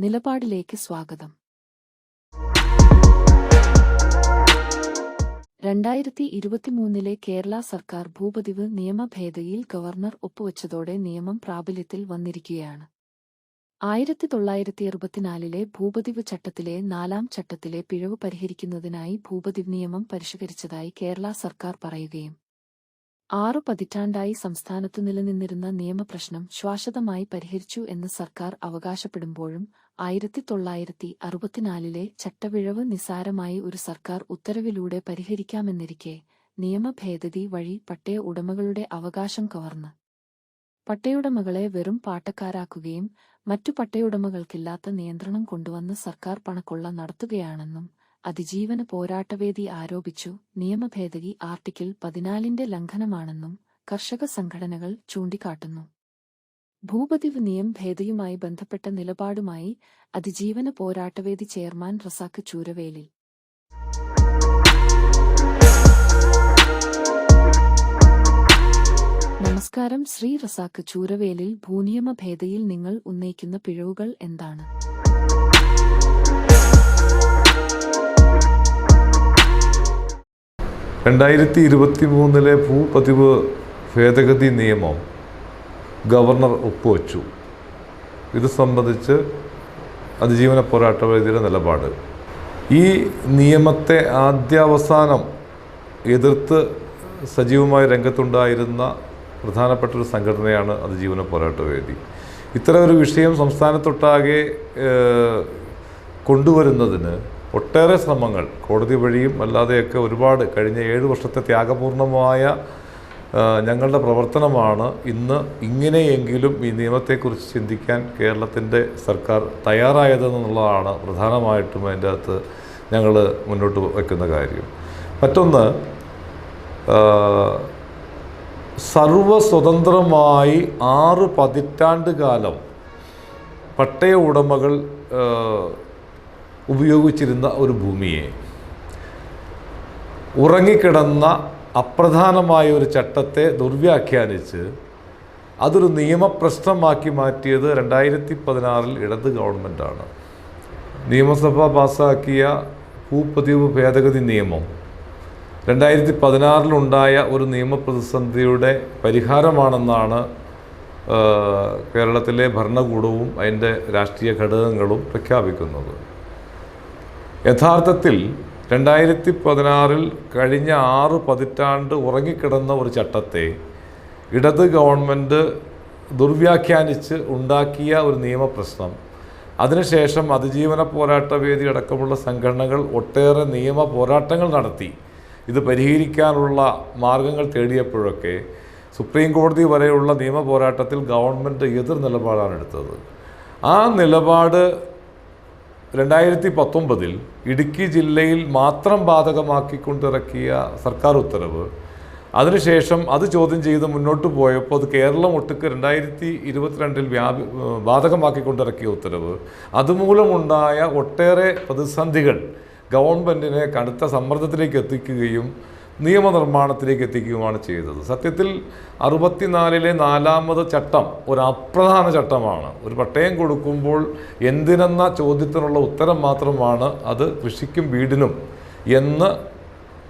നിലപാടിലേക്ക് സ്വാഗതം. രണ്ടായിരത്തി ഇരുപത്തിമൂന്നിലെ കേരള സർക്കാർ ഭൂപതിവ് നിയമ ഭേദഗതിയിൽ ഗവർണർ ഒപ്പുവച്ചതോടെ നിയമം പ്രാബല്യത്തിൽ വന്നിരിക്കുകയാണ്. ആയിരത്തി തൊള്ളായിരത്തി അറുപത്തിനാലിലെ ഭൂപതിവ് ചട്ടത്തിലെ നാലാം ചട്ടത്തിലെ പിഴവ് പരിഹരിക്കുന്നതിനായി ഭൂപതിവ് നിയമം പരിഷ്കരിച്ചതായി കേരള സർക്കാർ പറയുകയും ആറു പതിറ്റാണ്ടായി സംസ്ഥാനത്തു നിലനിന്നിരുന്ന നിയമപ്രശ്നം ശ്വാശതമായി പരിഹരിച്ചു എന്ന് സർക്കാർ അവകാശപ്പെടുമ്പോഴും ആയിരത്തി തൊള്ളായിരത്തി അറുപത്തിനാലിലെ ചട്ടവിഴവ് നിസാരമായി ഒരു സർക്കാർ ഉത്തരവിലൂടെ പരിഹരിക്കാമെന്നിരിക്കെ നിയമഭേദതി വഴി പട്ടയ ഉടമകളുടെ അവകാശം കവർന്ന്. പട്ടയുടമകളെ വെറും പാട്ടക്കാരാക്കുകയും മറ്റു പട്ടയുടമകൾക്കില്ലാത്ത നിയന്ത്രണം കൊണ്ടുവന്ന് സർക്കാർ പണക്കൊള്ള നടത്തുകയാണെന്നും അതിജീവന പോരാട്ടവേദി ആരോപിച്ചു നിയമഭേദഗതി ആർട്ടിക്കിൾ പതിനാലിന്റെ ലംഘനമാണെന്നും കർഷക സംഘടനകൾ ചൂണ്ടിക്കാട്ടുന്നു. ഭൂപതിവ് നിയം ഭേദയുമായി ബന്ധപ്പെട്ട നിലപാടുമായി അതിജീവന പോരാട്ടവേദി ചെയർമാൻ റസാക്ക് ചൂരവേലിൽ. നമസ്കാരം ശ്രീ റസാക്ക് ചൂരവേലിൽ ഭൂനിയമ ഭേദയിൽ നിങ്ങൾ ഉന്നയിക്കുന്ന പിഴവുകൾ എന്താണ്? രണ്ടായിരത്തി ഇരുപത്തി മൂന്നിലെ ഭൂപതിവ് ഭേദഗതി നിയമം ഗവർണർ ഒപ്പുവച്ചു. ഇത് സംബന്ധിച്ച് അതിജീവന പോരാട്ടവേദിയുടെ നിലപാട്. ഈ നിയമത്തെ ആദ്യാവസാനം എതിർത്ത് സജീവമായി രംഗത്തുണ്ടായിരുന്ന പ്രധാനപ്പെട്ട ഒരു സംഘടനയാണ് അതിജീവന പോരാട്ടവേദി. ഇത്തരം ഒരു വിഷയം സംസ്ഥാനത്തൊട്ടാകെ കൊണ്ടുവരുന്നതിന് ഒട്ടേറെ ശ്രമങ്ങൾ കോടതി വഴിയും അല്ലാതെയൊക്കെ ഒരുപാട് കഴിഞ്ഞ ഏഴ് വർഷത്തെ ത്യാഗപൂർണമായ ഞങ്ങളുടെ പ്രവർത്തനമാണ് ഇന്ന് ഇങ്ങനെയെങ്കിലും ഈ നിയമത്തെക്കുറിച്ച് ചിന്തിക്കാൻ കേരളത്തിന്റെ സർക്കാർ തയ്യാറായതെന്നുള്ളതാണ് പ്രധാനമായിട്ടും അതിന്റെ അകത്ത് ഞങ്ങൾ മുന്നോട്ട് വയ്ക്കുന്ന കാര്യം. മറ്റൊന്ന് സർവസ്വതന്ത്രമായി ആറ് പതിറ്റാണ്ട് കാലം പട്ടയ ഉടമകൾ ഉപയോഗിച്ചിരുന്ന ഒരു ഭൂമിയെ. ഉറങ്ങിക്കിടന്ന അപ്രധാനമായ ഒരു ചട്ടത്തെ ദുർവ്യാഖ്യാനിച്ച് അതൊരു നിയമപ്രശ്നമാക്കി മാറ്റിയത് രണ്ടായിരത്തി പതിനാറിൽ ഇടത് ഗവൺമെന്റാണ് നിയമസഭ പാസ്സാക്കിയ ഭൂപതിവ് ഭേദഗതി നിയമം രണ്ടായിരത്തി പതിനാറിലുണ്ടായ ഒരു നിയമപ്രതിസന്ധിയുടെ പരിഹാരമാണെന്നാണ് കേരളത്തിലെ ഭരണകൂടവും അതിന്റെ രാഷ്ട്രീയ ഘടകങ്ങളും പ്രഖ്യാപിക്കുന്നത്. യഥാർത്ഥത്തിൽ രണ്ടായിരത്തി പതിനാറിൽ കഴിഞ്ഞ ആറ് പതിറ്റാണ്ട് ഉറങ്ങിക്കിടന്ന ഒരു ചട്ടത്തെ ഇടത് ഗവൺമെന്റ് ദുർവ്യാഖ്യാനിച്ച് ഉണ്ടാക്കിയ ഒരു നിയമപ്രശ്നം. അതിനുശേഷം അതിജീവന പോരാട്ട വേദി അടക്കമുള്ള സംഘടനകൾ ഒട്ടേറെ നിയമ പോരാട്ടങ്ങൾ നടത്തി. ഇത് പരിഹരിക്കാനുള്ള മാർഗങ്ങൾ തേടിയപ്പോഴൊക്കെ സുപ്രീം കോടതി വരെയുള്ള നിയമ പോരാട്ടത്തിൽ ഗവൺമെന്റ് എതിർ നിലപാടാണ് എടുത്തത്. ആ നിലപാട് രണ്ടായിരത്തി പത്തൊമ്പതിൽ ഇടുക്കി ജില്ലയിൽ മാത്രം ബാധകമാക്കിക്കൊണ്ടിറക്കിയ സർക്കാർ ഉത്തരവ്. അതിനുശേഷം അത് ചോദ്യം ചെയ്ത് മുന്നോട്ട് പോയപ്പോൾ അത് കേരളം ഒട്ടുക്ക് രണ്ടായിരത്തി ഇരുപത്തിരണ്ടിൽ വ്യാപി ബാധകമാക്കിക്കൊണ്ടിറക്കിയ ഉത്തരവ്. അതുമൂലമുണ്ടായ ഒട്ടേറെ പ്രതിസന്ധികൾ ഗവൺമെന്റിനെ കടുത്ത സമ്മർദ്ദത്തിലേക്ക് എത്തിക്കുകയും നിയമനിർമ്മാണത്തിലേക്ക് എത്തിക്കുകയാണ് ചെയ്തത്. സത്യത്തിൽ അറുപത്തിനാലിലെ നാലാമത് ചട്ടം ഒരു അപ്രധാന ചട്ടമാണ്. ഒരു പട്ടയം കൊടുക്കുമ്പോൾ എന്തിനെന്ന ചോദ്യത്തിനുള്ള ഉത്തരം മാത്രമാണ് അത് കൃഷിക്കും വീടിനും എന്ന്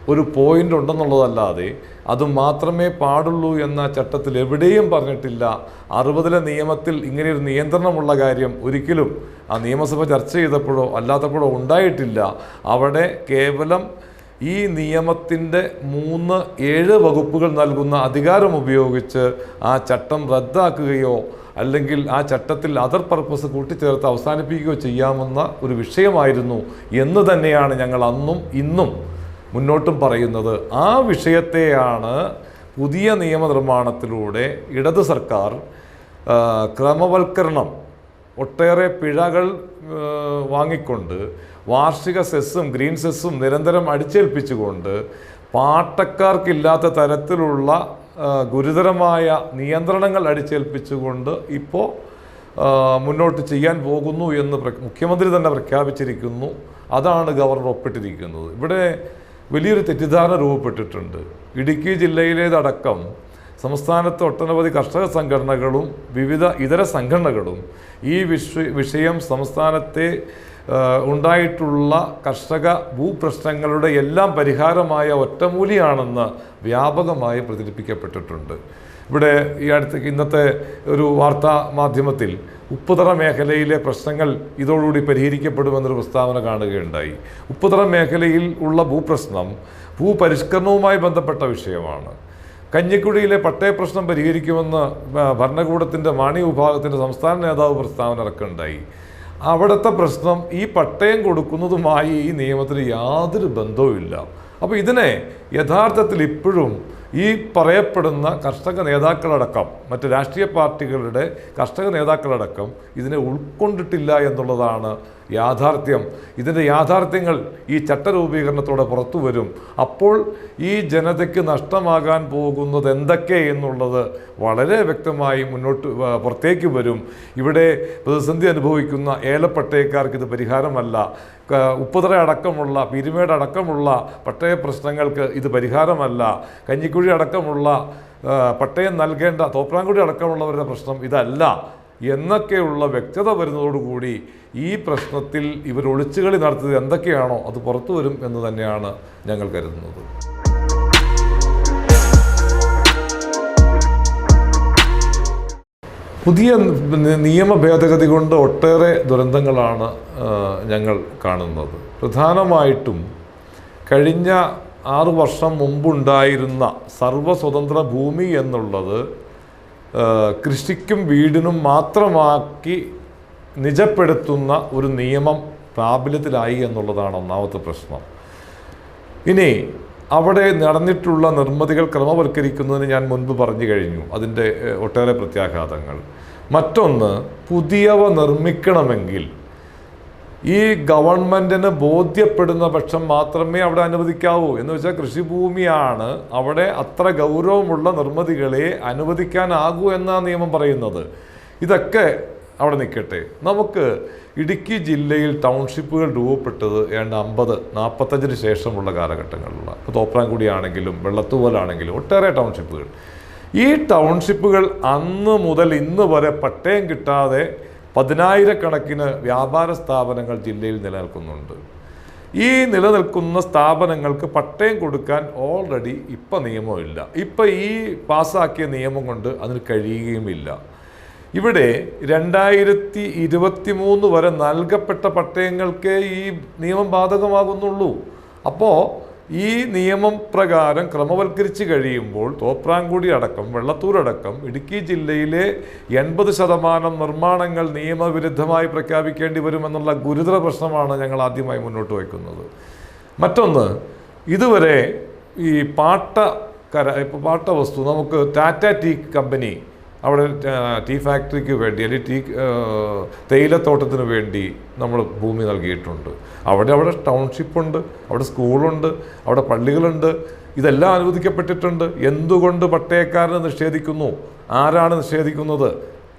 ഒരു പോയിന്റ് ഉണ്ടെന്നുള്ളതല്ലാതെ അത് മാത്രമേ പാടുള്ളൂ എന്ന ചട്ടത്തിൽ എവിടെയും പറഞ്ഞിട്ടില്ല. അറുപതിലെ നിയമത്തിൽ ഇങ്ങനെയൊരു നിയന്ത്രണമുള്ള കാര്യം ഒരിക്കലും ആ നിയമസഭ ചർച്ച ചെയ്തപ്പോഴോ അല്ലാത്തപ്പോഴോ ഉണ്ടായിട്ടില്ല. അവിടെ കേവലം ഈ നിയമത്തിന്റെ മൂന്ന് ഏഴ് വകുപ്പുകൾ നൽകുന്ന അധികാരം ഉപയോഗിച്ച് ആ ചട്ടം റദ്ദാക്കുകയോ അല്ലെങ്കിൽ ആ ചട്ടത്തിൽ അതർ പർപ്പസ് കൂട്ടിച്ചേർത്ത് അവസാനിപ്പിക്കുകയോ ചെയ്യാമെന്ന ഒരു വിഷയമായിരുന്നു എന്ന് തന്നെയാണ് ഞങ്ങൾ അന്നും ഇന്നും മുന്നോട്ടും പറയുന്നത്. ആ വിഷയത്തെയാണ് പുതിയ നിയമനിർമ്മാണത്തിലൂടെ ഇടത് സർക്കാർ ക്രമവൽക്കരണം ഒട്ടേറെ പിഴകൾ വാങ്ങിക്കൊണ്ട് വാർഷിക സെസ്സും ഗ്രീൻ സെസ്സും നിരന്തരം അടിച്ചേൽപ്പിച്ചുകൊണ്ട് പാട്ടക്കാർക്കില്ലാത്ത തരത്തിലുള്ള ഗുരുതരമായ നിയന്ത്രണങ്ങൾ അടിച്ചേൽപ്പിച്ചുകൊണ്ട് ഇപ്പോൾ മുന്നോട്ട് ചെയ്യാൻ പോകുന്നു എന്ന് മുഖ്യമന്ത്രി തന്നെ പ്രഖ്യാപിച്ചിരിക്കുന്നു. അതാണ് ഗവർണർ ഒപ്പിട്ടിരിക്കുന്നത്. ഇവിടെ വലിയൊരു തെറ്റിദ്ധാരണ രൂപപ്പെട്ടിട്ടുണ്ട്. ഇടുക്കി ജില്ലയിലേതടക്കം സംസ്ഥാനത്തെ ഒട്ടനവധി കർഷക സംഘടനകളും വിവിധ ഇതര സംഘടനകളും ഈ വിഷ വിഷയം സംസ്ഥാനത്തെ ഉണ്ടായിട്ടുള്ള കർഷക ഭൂപ്രശ്നങ്ങളുടെ എല്ലാം പരിഹാരമായ ഒറ്റമൂലിയാണെന്ന് വ്യാപകമായി പ്രചരിപ്പിക്കപ്പെട്ടിട്ടുണ്ട്. ഇവിടെ ഈ അടുത്ത് ഇന്നത്തെ ഒരു വാർത്താ മാധ്യമത്തിൽ ഉപ്പുതറ മേഖലയിലെ പ്രശ്നങ്ങൾ ഇതോടുകൂടി പരിഹരിക്കപ്പെടുമെന്നൊരു പ്രസ്താവന കാണുകയുണ്ടായി. ഉപ്പുതറ മേഖലയിൽ ഉള്ള ഭൂപ്രശ്നം ഭൂപരിഷ്കരണവുമായി ബന്ധപ്പെട്ട വിഷയമാണ്. കഞ്ഞിക്കുഴിയിലെ പട്ടയ പ്രശ്നം പരിഹരിക്കുമെന്ന് ഭരണകൂടത്തിന്റെ മാണി വിഭാഗത്തിന്റെ സംസ്ഥാന നേതാവ് പ്രസ്താവന ഇറക്കുണ്ടായി അവിടുത്തെ പ്രശ്നം ഈ പട്ടയം കൊടുക്കുന്നതുമായി ഈ നിയമത്തിന് യാതൊരു ബന്ധവുമില്ല അപ്പോൾ ഇതിനെ യഥാർത്ഥത്തിൽ ഇപ്പോഴും ഈ പറയപ്പെടുന്ന കർഷക നേതാക്കളടക്കം മറ്റ് രാഷ്ട്രീയ പാർട്ടികളുടെ കർഷക നേതാക്കളടക്കം ഇതിനെ ഉൾക്കൊണ്ടിട്ടില്ല എന്നുള്ളതാണ് യാഥാർത്ഥ്യം. ഇതിന്റെ യാഥാർത്ഥ്യങ്ങൾ ഈ ചട്ടരൂപീകരണത്തോടെ പുറത്തു വരും. അപ്പോൾ ഈ ജനതയ്ക്ക് നഷ്ടമാകാൻ പോകുന്നത് എന്തൊക്കെ എന്നുള്ളത് വളരെ വ്യക്തമായി മുന്നോട്ട് പുറത്തേക്ക് വരും. ഇവിടെ പ്രതിസന്ധി അനുഭവിക്കുന്ന ഏലപ്പട്ടയക്കാർക്ക് ഇത് പരിഹാരമല്ല. ഉപ്പുതറ അടക്കമുള്ള പിരിമേട് അടക്കമുള്ള പട്ടയ പ്രശ്നങ്ങൾക്ക് ഇത് പരിഹാരമല്ല. കഞ്ഞിക്കുഴി അടക്കമുള്ള പട്ടയം നൽകേണ്ട തോപ്രാങ്കുടി അടക്കമുള്ളവരുടെ പ്രശ്നം ഇതല്ല. എന്നൊക്കെയുള്ള വ്യക്തത വരുന്നതോടുകൂടി ഈ പ്രശ്നത്തിൽ ഇവർ ഒളിച്ചുകളി നടത്തിയത് എന്തൊക്കെയാണോ അത് പുറത്തു വരും എന്ന് തന്നെയാണ് ഞങ്ങൾ കരുതുന്നത്. പുതിയ നിയമ ഭേദഗതി കൊണ്ട് ഒട്ടേറെ ദുരന്തങ്ങളാണ് ഞങ്ങൾ കാണുന്നത്. പ്രധാനമായിട്ടും കഴിഞ്ഞ ആറു വർഷം മുമ്പുണ്ടായിരുന്ന സർവസ്വതന്ത്ര ഭൂമി എന്നുള്ളത് കൃഷിക്കും വീടിനും മാത്രമാക്കി നിജപ്പെടുത്തുന്ന ഒരു നിയമം പ്രാബല്യത്തിലായി എന്നുള്ളതാണ് ഒന്നാമത്തെ പ്രശ്നം. ഇനി അവിടെ നടന്നിട്ടുള്ള നിർമ്മിതികൾ ക്രമവൽക്കരിക്കുന്നതിന് ഞാൻ മുൻപ് പറഞ്ഞു കഴിഞ്ഞു അതിന്റെ ഒട്ടേറെ പ്രത്യാഘാതങ്ങൾ. മറ്റൊന്ന് പുതിയവ നിർമ്മിക്കണമെങ്കിൽ ഈ ഗവൺമെന്റിന് ബോധ്യപ്പെടുന്ന പക്ഷം മാത്രമേ അവിടെ അനുവദിക്കാവൂ. എന്ന് വെച്ചാൽ കൃഷിഭൂമിയാണ് അവിടെ അത്ര ഗൗരവമുള്ള നിർമ്മിതികളെ അനുവദിക്കാനാകൂ എന്നാണ് നിയമം പറയുന്നത്. ഇതൊക്കെ അവിടെ നിൽക്കട്ടെ. നമുക്ക് ഇടുക്കി ജില്ലയിൽ ടൗൺഷിപ്പുകൾ രൂപപ്പെട്ടത് ഏതാണ്ട് അമ്പത് നാൽപ്പത്തഞ്ചിന് ശേഷമുള്ള കാലഘട്ടങ്ങളിലുള്ള. ഇപ്പോൾ തോപ്രാംകുടി ആണെങ്കിലും വെള്ളത്തൂവലാണെങ്കിലും ഒട്ടേറെ ടൗൺഷിപ്പുകൾ. ഈ ടൗൺഷിപ്പുകൾ അന്ന് മുതൽ ഇന്ന് വരെ പട്ടയം കിട്ടാതെ പതിനായിരക്കണക്കിന് വ്യാപാര സ്ഥാപനങ്ങൾ ജില്ലയിൽ നിലനിൽക്കുന്നുണ്ട്. ഈ നിലനിൽക്കുന്ന സ്ഥാപനങ്ങൾക്ക് പട്ടയം കൊടുക്കാൻ ഓൾറെഡി ഇപ്പം നിയമമില്ല. ഇപ്പം ഈ പാസ്സാക്കിയ നിയമം കൊണ്ട് അതിന് കഴിയുകയുമില്ല. ഇവിടെ രണ്ടായിരത്തി ഇരുപത്തി മൂന്ന് വരെ നൽകപ്പെട്ട പട്ടയങ്ങൾക്കേ ഈ നിയമം ബാധകമാകുന്നുള്ളൂ. അപ്പോൾ ഈ നിയമം പ്രകാരം ക്രമവൽക്കരിച്ച് കഴിയുമ്പോൾ തോപ്രാംകുടി അടക്കം വെള്ളത്തൂരടക്കം ഇടുക്കി ജില്ലയിലെ എൺപത് ശതമാനം നിർമ്മാണങ്ങൾ നിയമവിരുദ്ധമായി പ്രഖ്യാപിക്കേണ്ടി വരുമെന്നുള്ള ഗുരുതര പ്രശ്നമാണ് ഞങ്ങൾ ആദ്യമായി മുന്നോട്ട് വയ്ക്കുന്നത്. മറ്റൊന്ന് ഇതുവരെ ഈ പാട്ട കര പാട്ട വസ്തു നമുക്ക് ടാറ്റ ടീ കമ്പനി അവിടെ ടീ ഫാക്ടറിക്ക് വേണ്ടി അല്ലെങ്കിൽ ടീ തേയിലത്തോട്ടത്തിന് വേണ്ടി നമ്മൾ ഭൂമി നൽകിയിട്ടുണ്ട്. അവിടെ അവിടെ ടൗൺഷിപ്പുണ്ട് അവിടെ സ്കൂളുണ്ട് അവിടെ പള്ളികളുണ്ട് ഇതെല്ലാം അനുവദിക്കപ്പെട്ടിട്ടുണ്ട്. എന്തുകൊണ്ട് പട്ടയക്കാരന് നിഷേധിക്കുന്നു? ആരാണ് നിഷേധിക്കുന്നത്?